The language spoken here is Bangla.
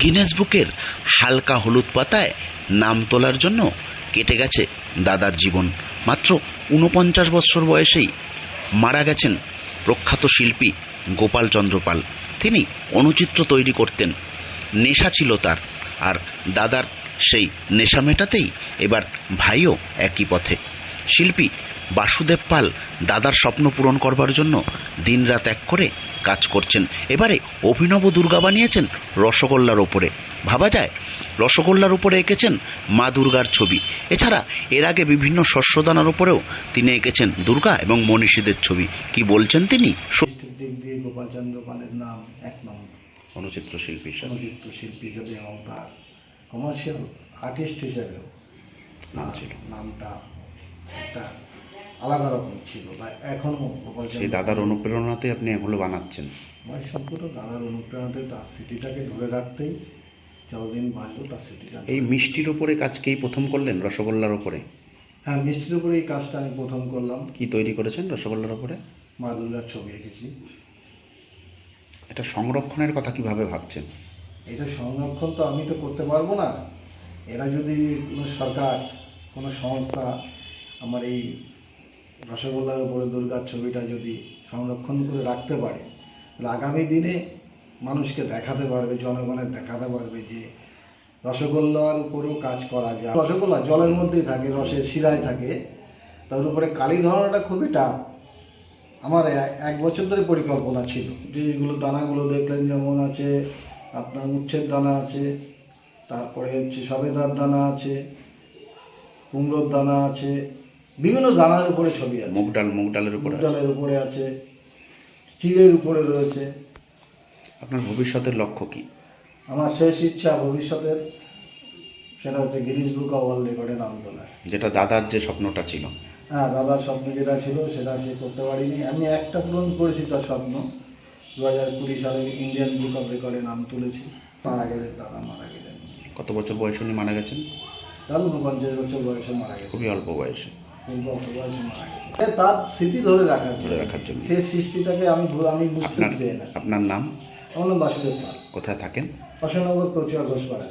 গিনেস বুকের হালকা হলুদ পাতায় নাম তোলার জন্য কেটে গেছে দাদার জীবন। মাত্র ঊনপঞ্চাশ বছর বয়সেই মারা গেছেন প্রখ্যাত শিল্পী গোপাল চন্দ্রপাল তিনি অনুচিত্র তৈরি করতেন। নেশা ছিল তার, আর দাদার সেই নেশা মেটাতেই এবার ভাইও একই পথে। শিল্পী বাসুদেব পাল দাদার স্বপ্ন পূরণ করবার জন্য দিনরাত এক করে কাজ করছেন। এবারে অভিনব দুর্গা বানিয়েছেন রসগোল্লার ওপরে ভাবা যায় রসগোল্লার উপরে এঁকেছেন মা দুর্গার ছবি। এছাড়া এর আগে বিভিন্ন শস্যদানার উপরেও তিনি এঁকেছেন দুর্গা এবং মনীষীদের ছবি। কি বলছেন তিনি? আর্টিস্টিক দিক দিয়ে গোপালচন্দ্র পালের নাম এক নম্বর। অনুচিত্র শিল্পী চলচ্চিত্র শিল্পী হিসেবে এবং তার কমার্শিয়াল আর্টিস্ট হিসেবেও নাম ছিল। নামটা একটা আলাদা রকম ছিল বা এখনও সেই দাদার অনুপ্রেরণাতে আপনি এগুলো বানাচ্ছেন। আমার সবগুলো দাদার অনুপ্রেরণাতে তার স্মৃতিটাকে ধরে রাখতেই যতদিন বাঁচবো তার স্মৃতিটা এই মিষ্টির ওপরে কাজকেই প্রথম করলেন রসগোল্লার ওপরে হ্যাঁ মিষ্টির উপরে এই কাজটা আমি প্রথম করলাম। কি তৈরি করেছেন রসগোল্লার ওপরে মা দুর্গার ছবি এঁকেছি। এটা সংরক্ষণের কথা কীভাবে ভাবছেন? এটা সংরক্ষণ তো আমি তো করতে পারব না। এরা যদি কোনো সরকার কোনো সংস্থা আমার এই রসগোল্লার উপরে দুর্গার ছবিটা যদি সংরক্ষণ করে রাখতে পারে, তাহলে আগামী দিনে মানুষকে দেখাতে পারবে, জনগণের দেখাতে পারবে যে রসগোল্লার উপরেও কাজ করা যায়। রসগোল্লা জলের মধ্যেই থাকে, রসের শিরায় থাকে। তার উপরে কালি ধরানোটা খুবই টাফ আমার এক বছর ধরে পরিকল্পনা ছিল। যেগুলো দানাগুলো দেখলেন, যেমন আছে আপনার উচ্ছের দানা আছে, তারপরে হচ্ছে সবেদার দানা আছে, কুমড়োর দানা আছে বিভিন্ন দানার উপরে ছবি আছে। মুগ ডাল মুগ ডালের উপরে ডালের উপরে আছে চিলের উপরে রয়েছে। আপনার ভবিষ্যতের লক্ষ্য কি? আমার শেষ ইচ্ছা ভবিষ্যতের সেটা হচ্ছে গিরিশ বুক অফ ওয়ার্ল্ড রেকর্ডে নাম তোলা। যেটা দাদার যে স্বপ্নটা ছিল। হ্যাঁ দাদার স্বপ্ন যেটা ছিল সেটা সে করতে পারিনি। আমি একটা পূরণ করেছি তার স্বপ্ন। দু হাজার কুড়ি সালে ইন্ডিয়ান বুক অফ রেকর্ডে নাম তুলেছি। মারা গেলেন দাদা মারা গেলেন। কত বছর বয়স উনি মারা গেছেন? তার উনপঞ্চাশ বছর বয়সে মারা গেছে খুবই অল্প বয়সে। তার স্মৃতি ধরে রাখার ধরে রাখার জন্য। সে সৃষ্টিটাকে আমি আমি বুঝতে আপনার না। আপনার নাম? আমার নাম বাসুদেব পাল। কোথায় থাকেন? অশোকনগর কচুয়া ঘোষপাড়া